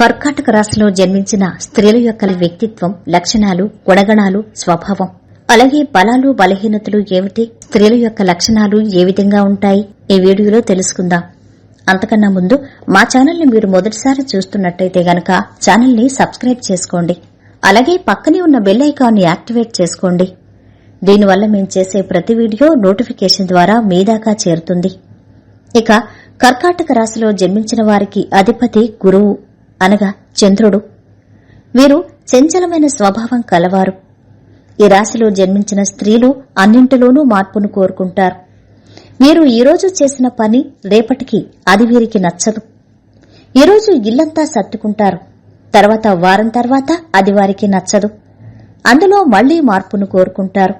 కర్కాటక రాశిలో జన్మించిన స్త్రీల యొక్క వ్యక్తిత్వం లక్షణాలు గుణగణాలు స్వభావం. అలాగే బలాలు బలహీనతలు ఏమిటి? స్త్రీల యొక్క లక్షణాలు ఏ విధంగా ఉంటాయి? ఈ వీడియోలో తెలుసుకుందాం. అంతకన్నా ముందు మా ఛానల్ని మీరు మొదటిసారి చూస్తున్నట్టయితే గనక ఛానల్ని సబ్స్క్రైబ్ చేసుకోండి. అలాగే పక్కనే ఉన్న బెల్ ఐకాన్ని యాక్టివేట్ చేసుకోండి. దీనివల్ల మేము చేసే ప్రతి వీడియో నోటిఫికేషన్ ద్వారా మీ దాకా చేరుతుంది. ఇక కర్కాటక రాశిలో జన్మించిన వారికి అధిపతి గురువు. అనగా చంద్రుడు. వీరు చంచలమైన స్వభావం కలవారు. ఈ రాశిలో జన్మించిన స్త్రీలు అన్నింటిలోనూ మార్పును కోరుకుంటారు. వీరు ఈరోజు చేసిన పని రేపటికి అది వీరికి నచ్చదు. ఈరోజు ఇల్లంతా సర్దుకుంటారు. తర్వాత వారం తర్వాత అది వారికి నచ్చదు. అందులో మళ్ళీ మార్పును కోరుకుంటారు.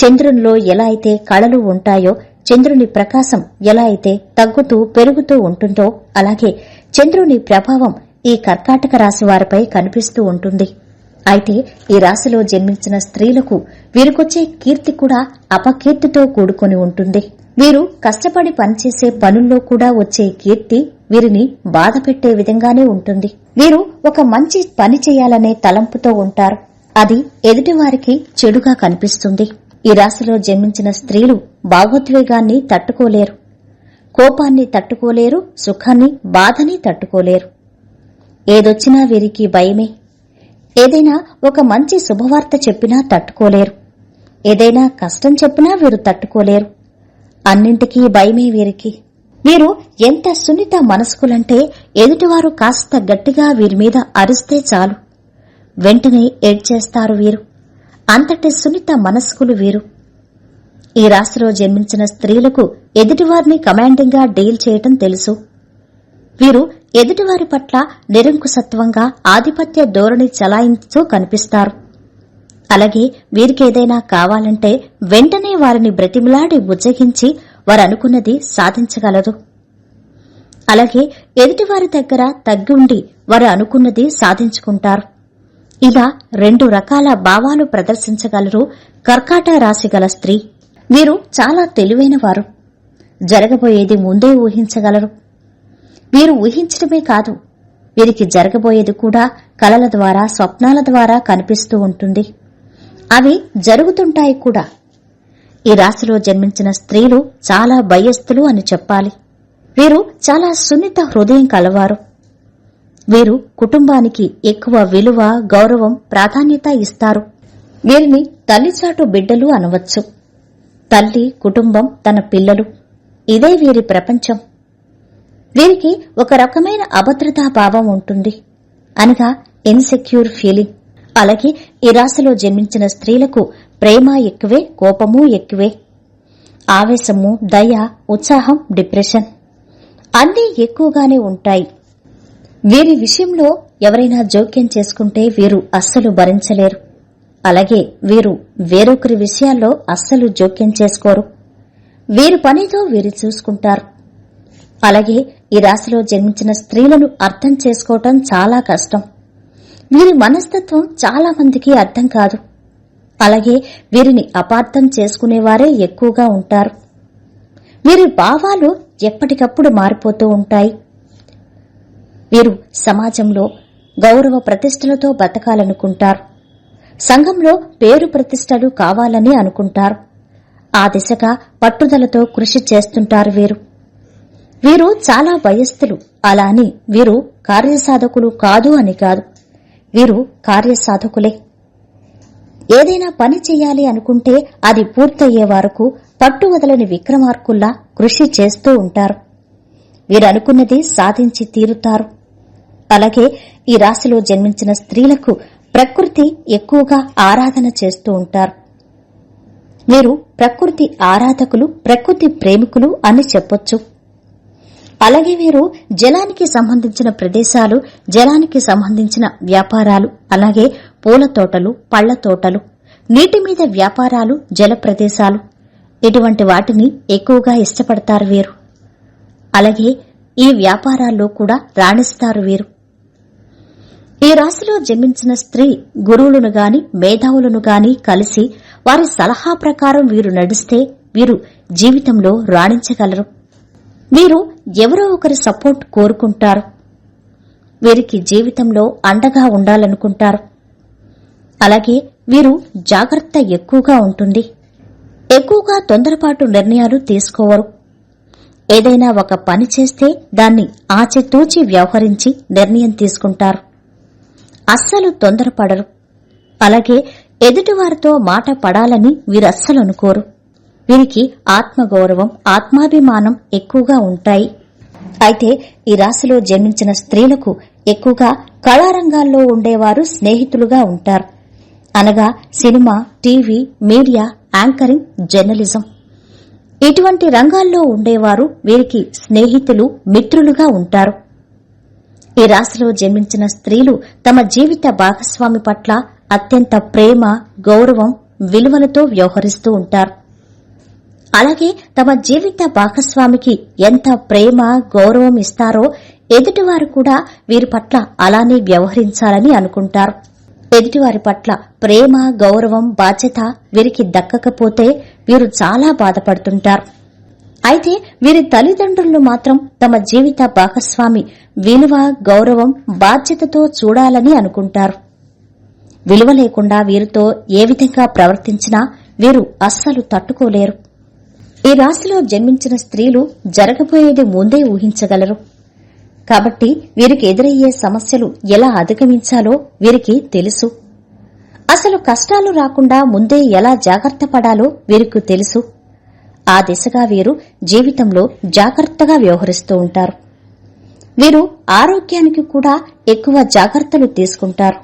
చంద్రునిలో ఎలా అయితే కళలు ఉంటాయో చంద్రుని ప్రకాశం ఎలా అయితే తగ్గుతూ పెరుగుతూ ఉంటుందో అలాగే చంద్రుని ప్రభావం ఈ కర్కాటక రాశి వారిపై కనిపిస్తూ ఉంటుంది. అయితే ఈ రాశిలో జన్మించిన స్త్రీలకు వీరికొచ్చే కీర్తి కూడా అపకీర్తితో కూడుకొని ఉంటుంది. వీరు కష్టపడి పనిచేసే పనుల్లో కూడా వచ్చే కీర్తి వీరిని బాధ పెట్టే విధంగానే ఉంటుంది. వీరు ఒక మంచి పని చేయాలనే తలంపుతో ఉంటారు. అది ఎదుటివారికి చెడుగా కనిపిస్తుంది. ఈ రాశిలో జన్మించిన స్త్రీలు భావోద్వేగాన్ని తట్టుకోలేరు. కోపాన్ని తట్టుకోలేరు. సుఖాన్ని బాధని తట్టుకోలేరు. ఏదొచ్చినా వీరికి భయమే. ఏదైనా ఒక మంచి శుభవార్త చెప్పినా తట్టుకోలేరు. ఏదైనా కష్టం చెప్పినా వీరు తట్టుకోలేరు. అన్నింటికీ భయమే వీరికి. వీరు ఎంత సున్నిత మనస్కులంటే ఎదుటివారు కాస్త గట్టిగా వీరి మీద అరిస్తే చాలు. వెంటనే ఏడ్చేస్తారు వీరు. అంతటి సున్నిత మనస్కులు వీరు. ఈ రాశిలో జన్మించిన స్త్రీలకు ఎదుటివారిని కమాండింగ్గా డీల్ చేయటం తెలుసు. వీరు ఎదుటివారి పట్ల నిరంకుశత్వంగా ఆధిపత్య ధోరణి చలాయించుతూ కనిపిస్తారు. అలాగే వీరికేదైనా కావాలంటే వెంటనే వారిని బ్రతిమిలాడి బుజ్జగించి వారు అనుకున్నది సాధించగలరు అలాగే ఎదుటివారి దగ్గర తగ్గి ఉండి వారు అనుకున్నది సాధించుకుంటారు. ఇలా రెండు రకాల భావాలు ప్రదర్శించగలరు కర్కాట రాశి గల స్త్రీ. వీరు చాలా తెలివైన వారు జరగబోయేది ముందే ఊహించగలరు. వీరు ఊహించడమే కాదు వీరికి జరగబోయేది కూడా కలల ద్వారా స్వప్నాల ద్వారా కనిపిస్తూ ఉంటుంది. అవి జరుగుతుంటాయి కూడా. ఈ రాశిలో జన్మించిన స్త్రీలు చాలా భయస్థులు అని చెప్పాలి. వీరు చాలా సున్నిత హృదయం కలవారు. వీరు కుటుంబానికి ఎక్కువ విలువ గౌరవం ప్రాధాన్యత ఇస్తారు. వీరిని తల్లిచాటు బిడ్డలు అనవచ్చు. తల్లి కుటుంబం తన పిల్లలు. ఇదే వీరి ప్రపంచం. వీరికి ఒక రకమైన అభద్రతా భావం ఉంటుంది. అనగా ఇన్సెక్యూర్ ఫీలింగ్ అలాగే ఈ రాశిలో జన్మించిన స్త్రీలకు ప్రేమ ఎక్కువే కోపము ఎక్కువే. ఆవేశము దయ ఉత్సాహం డిప్రెషన్. అన్నీ ఎక్కువగానే ఉంటాయి. వీరి విషయంలో ఎవరైనా జోక్యం చేసుకుంటే వీరు అస్సలు భరించలేరు. అలాగే వీరు వేరొకరి విషయాల్లో అస్సలు జోక్యం చేసుకోరు. వీరి పనితో వీరు చూసుకుంటారు. అలాగే ఈ రాశిలో జన్మించిన స్త్రీలను అర్థం చేసుకోవటం చాలా కష్టం. వీరి మనస్తత్వం చాలా మందికి అర్థం కాదు. అలాగే వీరిని అపార్థం చేసుకునేవారే ఎక్కువగా ఉంటారు. వీరి భావాలు ఎప్పటికప్పుడు మారిపోతూ ఉంటాయి. వీరు సమాజంలో గౌరవ ప్రతిష్టలతో బతకాలనుకుంటారు. సంఘంలో పేరు ప్రతిష్టలు కావాలని అనుకుంటారు. ఆ దిశగా పట్టుదలతో కృషి చేస్తుంటారు వీరు. వీరు చాలా వయస్థులు అలా అని వీరు కార్యసాధకులు కాదు అని కాదు. వీరు కార్యసాధకులే. ఏదైనా పని చేయాలి అనుకుంటే అది పూర్తయ్యే వరకు పట్టు వదలని విక్రమార్కుల్లా కృషి చేస్తూ ఉంటారు. వీరనుకున్నది సాధించి తీరుతారు. అలాగే ఈ రాశిలో జన్మించిన స్త్రీలకు ప్రకృతి ఎక్కువగా ఆరాధన చేస్తూ ఉంటారు. వీరు ప్రకృతి ఆరాధకులు ప్రకృతి ప్రేమికులు అని చెప్పొచ్చు. అలాగే వీరు జలానికి సంబంధించిన ప్రదేశాలు జలానికి సంబంధించిన వ్యాపారాలు అలాగే పూల తోటలు పళ్ళ తోటలు నీటి మీద వ్యాపారాలు జల ప్రదేశాలు ఇటువంటి వాటిని ఎక్కువగా ఇష్టపడతారు వీరు. అలాగే ఈ వ్యాపారాల్లో కూడా రాణిస్తారు వీరు. ఈ రాశిలో జన్మించిన స్త్రీ గురువులను గాని మేధావులను గాని కలిసి వారి సలహా ప్రకారం వీరు నడిస్తే వీరు జీవితంలో రాణించగలరు. వీరు ఎవరో ఒకరి సపోర్ట్ కోరుకుంటారు. వీరికి జీవితంలో అండగా ఉండాలనుకుంటారు. అలాగే వీరు జాగ్రత్త ఎక్కువగా ఉంటుంది. ఎక్కువగా తొందరపాటు నిర్ణయాలు తీసుకోవరు. ఏదైనా ఒక పని చేస్తే దాన్ని ఆచితూచి వ్యవహరించి నిర్ణయం తీసుకుంటారు. అస్సలు తొందరపడరు. అలాగే ఎదుటివారితో మాట పడాలని వీరస్సలు అనుకోరు వీరికి ఆత్మగౌరవం ఆత్మాభిమానం ఎక్కువగా ఉంటాయి. అయితే ఈ రాశిలో జన్మించిన స్త్రీలకు ఎక్కువగా కళారంగాల్లో ఉండేవారు స్నేహితులుగా ఉంటారు. అనగా cinema TV media anchoring journalism. ఇటువంటి రంగాల్లో ఉండేవారు వీరికి స్నేహితులు మిత్రులుగా ఉంటారు. ఈ రాశిలో జన్మించిన స్త్రీలు తమ జీవిత భాగస్వామి పట్ల అత్యంత ప్రేమ గౌరవం విలువలతో వ్యవహరిస్తూ ఉంటారు. అలాగే తమ జీవిత భాగస్వామికి ఎంత ప్రేమ గౌరవం ఇస్తారో ఎదుటివారు కూడా వీరి పట్ల అలానే వ్యవహరించాలని అనుకుంటారు. ఎదుటివారి పట్ల ప్రేమ గౌరవం బాధ్యత వీరికి దక్కకపోతే వీరు చాలా బాధపడుతుంటారు. అయితే వీరి తల్లిదండ్రులు మాత్రం తమ జీవిత భాగస్వామి విలువ గౌరవం బాధ్యతతో చూడాలని అనుకుంటారు. విలువ లేకుండా వీరితో ఏ విధంగా ప్రవర్తించినా వీరు అస్సలు తట్టుకోలేరు. ఈ రాశిలో జన్మించిన స్త్రీలు జరగబోయేది ముందే ఊహించగలరు. కాబట్టి వీరికి ఎదురయ్యే సమస్యలు ఎలా అధిగమించాలో వీరికి తెలుసు. అసలు కష్టాలు రాకుండా ముందే ఎలా జాగ్రత్త పడాలో వీరికి తెలుసు. ఆ దిశగా వీరు జీవితంలో జాగ్రత్తగా వ్యవహరిస్తూ ఉంటారు. వీరు ఆరోగ్యానికి కూడా ఎక్కువ జాగ్రత్తలు తీసుకుంటారు.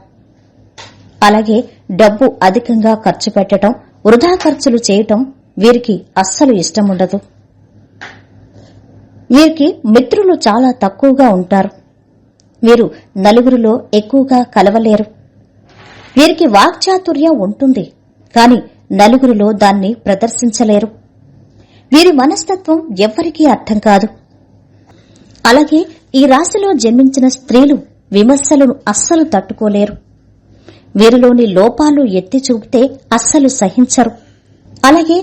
అలాగే డబ్బు అధికంగా ఖర్చు పెట్టడం వృధా ఖర్చులు చేయటం వీరికి అస్సలు ఇష్టముండదు వీరికి మిత్రులు చాలా తక్కువగా ఉంటారు. వీరు నలుగురిలో ఎక్కువగా కలవలేరు. వీరికి వాక్చాతుర్యం ఉంటుంది కాని నలుగురిలో దాన్ని ప్రదర్శించలేరు. వీరి మనస్తత్వం ఎవ్వరికీ అర్థం కాదు. అలాగే ఈ రాశిలో జన్మించిన స్త్రీలు విమర్శలను అస్సలు తట్టుకోలేరు. వీరిలోని లోపాలు ఎత్తి చూపితే అస్సలు సహించరు. అలాగే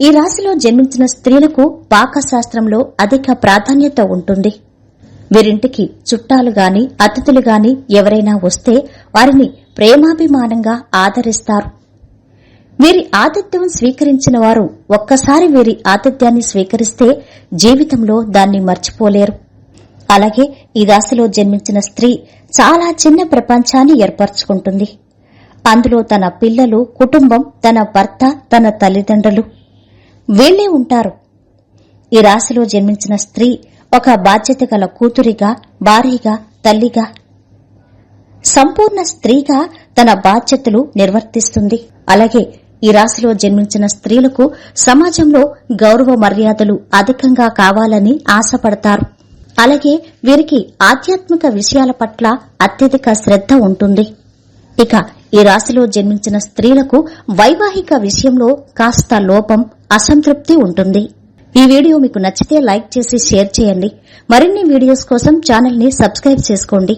ఈ రాశిలో జన్మించిన స్త్రీలకు పాకశాస్త్రంలో అధిక ప్రాధాన్యత ఉంటుంది. వీరింటికి చుట్టాలు గాని అతిథులు గాని ఎవరైనా వస్తే వారిని ప్రేమాభిమానంగా ఆదరిస్తారు. వీరి ఆతిథ్యం స్వీకరించిన వారు ఒక్కసారి వీరి ఆతిథ్యాన్ని స్వీకరిస్తే జీవితంలో దాన్ని మర్చిపోలేరు. అలాగే ఈ రాశిలో జన్మించిన స్త్రీ చాలా చిన్న ప్రపంచాన్ని ఏర్పరచుకుంటుంది. అందులో తన పిల్లలు కుటుంబం తన భర్త తన తల్లిదండ్రులు. వీళ్ళే ఉంటారు. ఈ రాశిలో జన్మించిన స్త్రీ ఒక బాధ్యత గల కూతురిగా భార్యగా తల్లిగా. సంపూర్ణ స్త్రీగా తన బాధ్యతలు నిర్వర్తిస్తుంది. అలాగే ఈ రాశిలో జన్మించిన స్త్రీలకు సమాజంలో గౌరవ మర్యాదలు అధికంగా కావాలని ఆశపడతారు. అలాగే వీరికి ఆధ్యాత్మిక విషయాల పట్ల అత్యధిక శ్రద్ధ ఉంటుంది. ఇక ఈ రాశిలో జన్మించిన స్త్రీలకు వైవాహిక విషయంలో కాస్త లోపం అసంతృప్తి ఉంటుంది. ఈ వీడియో మీకు నచ్చితే లైక్ చేసి షేర్ చేయండి. మరిన్ని వీడియోస్ కోసం ఛానల్ని సబ్స్క్రైబ్ చేసుకోండి.